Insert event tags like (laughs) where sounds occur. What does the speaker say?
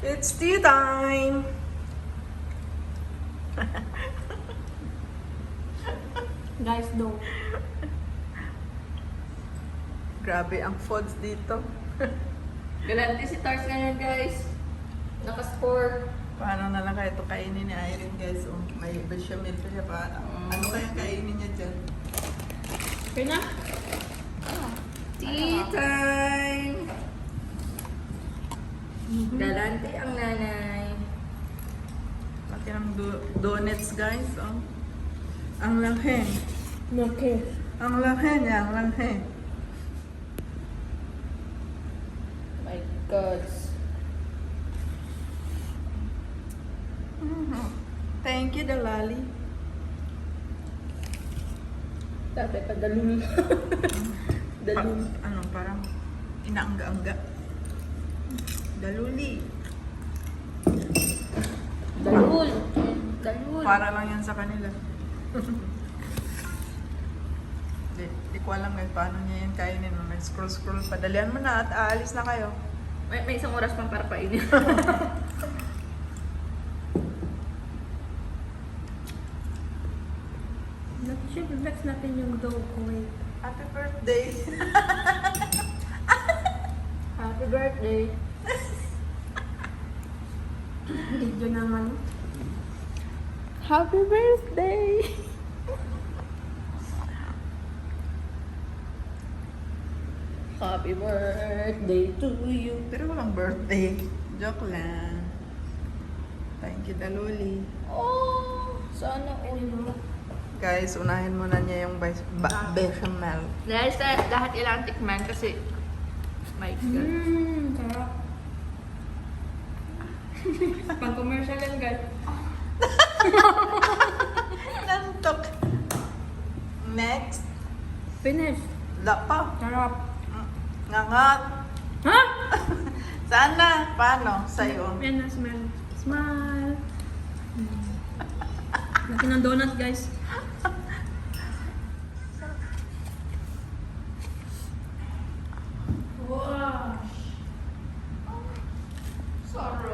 It's tea time! Guys, do. Grabe ang foods dito. Galante si Tars ngayon, guys. Naka-score. Paano na lang kaya ito kainin ni Irene guys? Oh, may bechamel pa siya pa. Ano kaya kainin niya dyan? Okay na? Time! Galante ang nanay. Laki ng do- donuts guys. Oh. Ang laki. Okay. Ang laki niya, ang laki. My God. Mhm. Thank you, Dalali. Dati pa dalul. (laughs) Pa, ano, parang inaangga-angga. Daluli. Dalul. Dalul. Para lang yan sa kanila. (laughs) Di, di ko alam ngayon paano niya yan kainin. May scroll-scroll pa. Dalian mo na at aalis na kayo. May, may isang oras pang para painin. Siyempre, (laughs) flex natin yung dough ko. Happy birthday! Happy birthday. Video naman. Happy birthday! Happy birthday to you. Pero walang birthday. Joke lang. Thank you, Daluli. Oh, sana ulo. Guys, unahin muna niya yung bechamel. Dahil sa lahat ilang tikman kasi my God. Mmm, sarap. (laughs) Pang commercial yan, guys. (laughs) Nantok! Next. Finish. Wala pa. Sarap. Ngangat. Ha? (laughs) Sana. Paano? Sa'yo. Yan na, smile. Smile. Mm. Laki ng donut, guys. Sorry.